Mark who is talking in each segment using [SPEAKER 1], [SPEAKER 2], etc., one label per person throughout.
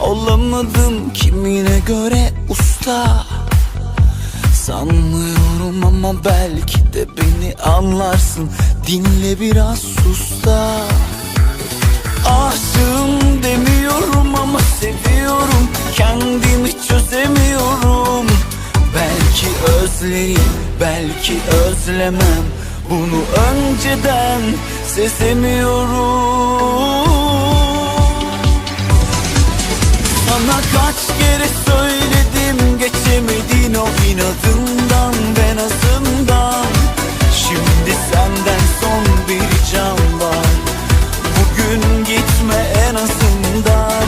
[SPEAKER 1] Olamadım kimine göre usta. Sanmıyorum ama belki de beni anlarsın. Dinle biraz sus da Aşığım demiyorum ama seviyorum. Kendimi çözemiyorum. Belki özlerim, belki özlemem. Bunu önceden sezemiyorum kaç kere söyledim geçemedin o inadından ben azından. Şimdi senden son bir ricam var. Bugün gitme en azından.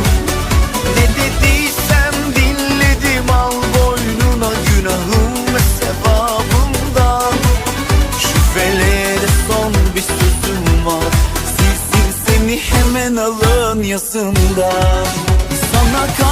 [SPEAKER 1] Ne dediysem dinledim al boynuna günahım ve sevabımdan. Şu feleğe son bir sözüm var. Silsin seni hemen alın yasından. Sana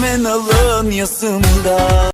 [SPEAKER 1] Fenomenalın yasında